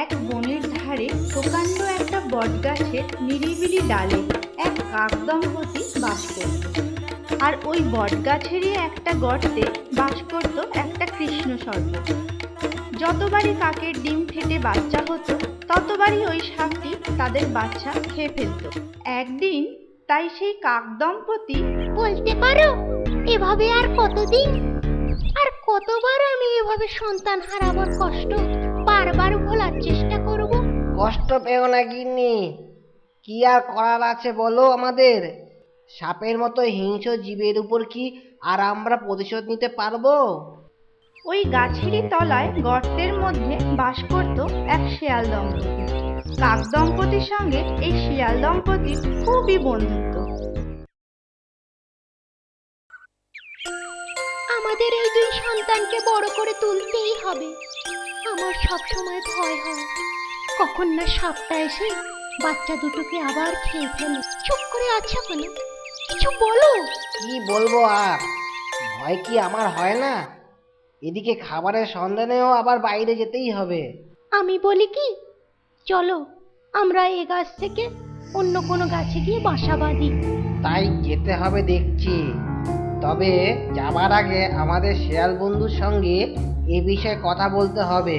এক বনের ধারে প্রকাণ্ড একটা বটগাছের নিরিবিলি ডালে এক কাক দম্পতি বাস করত। আর ওই বটগাছেরই একটা গর্তে বাস করত একটা কৃষ্ণ সর্প যতবারই কাকের ডিম ফেটে বাচ্চা হতো, ততবারই ওই সাপটি তাদের বাচ্চা খেয়ে ফেলতো। একদিন তাই সেই কাক দম্পতি বলতে পারো, এভাবে আর কতদিন? আর কতবার আমি এভাবে সন্তান হারাবার কষ্ট? বারবার ভোলার চেষ্টা করব। কষ্ট পেও না গিন্নি। কি আর করার আছে বলো আমাদের? সাপের মতো হিংস্র জীবের উপর কি আর আমরা প্রতিশোধ নিতে পারব? ওই গাছেরই তলায় গর্তের মধ্যে বাস করত এক শিয়াল দম্পতি। কাক দম্পতির সঙ্গে এই শিয়াল দম্পতির খুবই বন্ধুত্ব। আমাদের এই দুই সন্তানকে বড় করে তুলতেই হবে। আমার সব সময় ভয় হয়। কখন না সাপটা এসে বাচ্চা দুটোকে আবার খেয়ে ফেলে। চুপ করে আছো কেন? কিছু বলো। কি বলব আর? ভয় কি আমার হয় না? এদিকে খাবারের সন্ধানেও আবার বাইরে যেতেই হবে। আমি বলি কি? চলো আমরা এ গাছ থেকে অন্য কোনো গাছে গিয়ে বাসা বাঁধি। তাই যেতে হবে দেখছি। তবে যাবার আগে আমাদের শেয়াল বন্ধুর সঙ্গে এ বিষয়ে কথা বলতে হবে।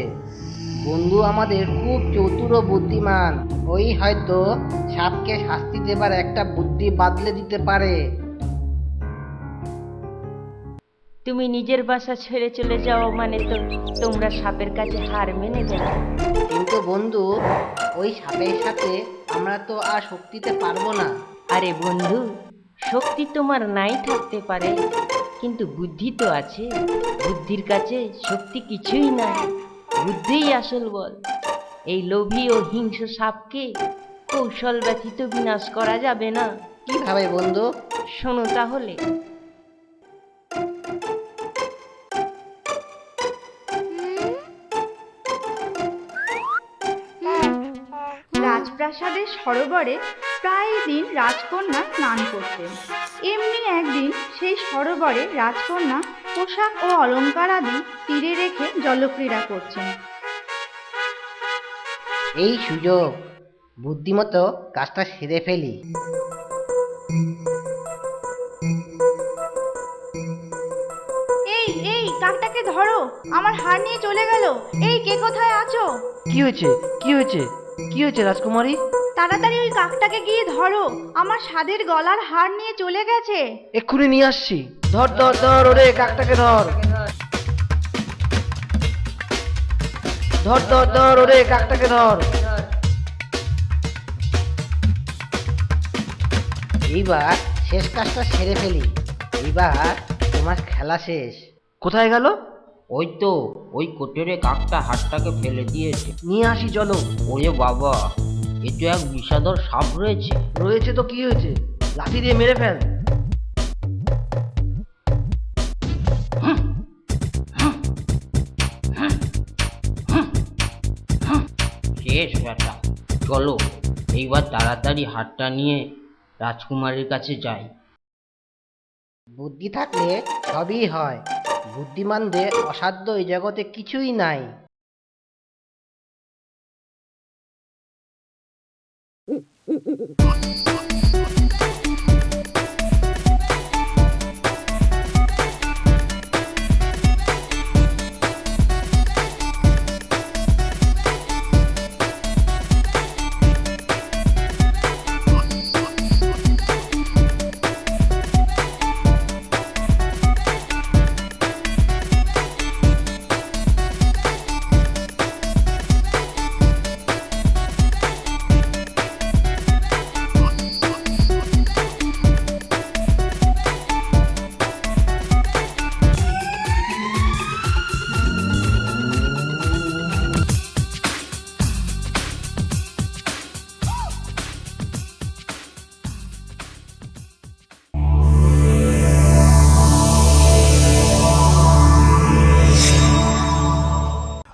বন্ধু আমাদের খুব চতুর ও বুদ্ধিমান। ওই হয়তো সাপকে শাস্তি দেবার একটা বুদ্ধি বাদলে দিতে পারে। তুমি নিজের বাসা ছেড়ে চলে যাও মানে তো তোমরা সাপের কাছে হার মেনে যাও কিন্তু বন্ধু ওই সাপের সাথে আমরা তো আর শক্তিতে পারব না। আরে বন্ধু শক্তি তোমার নাই থাকতে পারে। কিন্তু বুদ্ধি তো আছে। বুদ্ধির কাছে শক্তি কিছুই নাই। বুদ্ধিই আসল বল। এই লোভী ও হিংস্র সাপকে কৌশল ব্যতীত বিনাশ করা যাবে না। কীভাবে বন্ধু? শোনো তাহলে। রাজপ্রাসাদের সরোবরে প্রায় দিন রাজকন্যা স্নান করতেন। এমনি একদিন সেই সরোবরে রাজকন্যা পোশাক ও অলংকার আদি তীরে রেখে জলক্রীড়া করছেন। এই সুযোগ বুদ্ধিমতো কাজটা সেরে ফেলি। এই এই কাকটাকে ধরো আমার হার নিয়ে চলে গেল। এই কে কোথায় আছো? কি হয়েছে? কি হয়েছে? কি হয়েছে রাজকুমারী? তাড়াতাড়ি ওই কাকটাকে গিয়ে ধরো। আমার স্বাদের গলার হার নিয়ে চলে গেছে। এক্ষুনি নিয়ে আসছি। ধর ধর ধর ওরে কাকটাকে ধর। ধর ধর ধর ওরে কাকটাকে ধর। এইবার শেষ কাজটা সেরে ফেলি। এইবার তোমার খেলা শেষ। কোথায় গেল? ওই তো ওই কোটরে কাকটা হাটটাকে ফেলে দিয়েছে। নিয়ে আসি চলো। ওরে বাবা এ তো এক বিষাদর সাপ রয়েছে। রয়েছে তো কি হয়েছে? লাঠি দিয়ে মেরে ফেল। শেষ ব্যাটা চলো এইবার তাড়াতাড়ি হাটটা নিয়ে রাজকুমারীর কাছে যাই। বুদ্ধি থাকলে সবই হয়। বুদ্ধিমানদের অসাধ্য এই জগতে কিছুই নাই।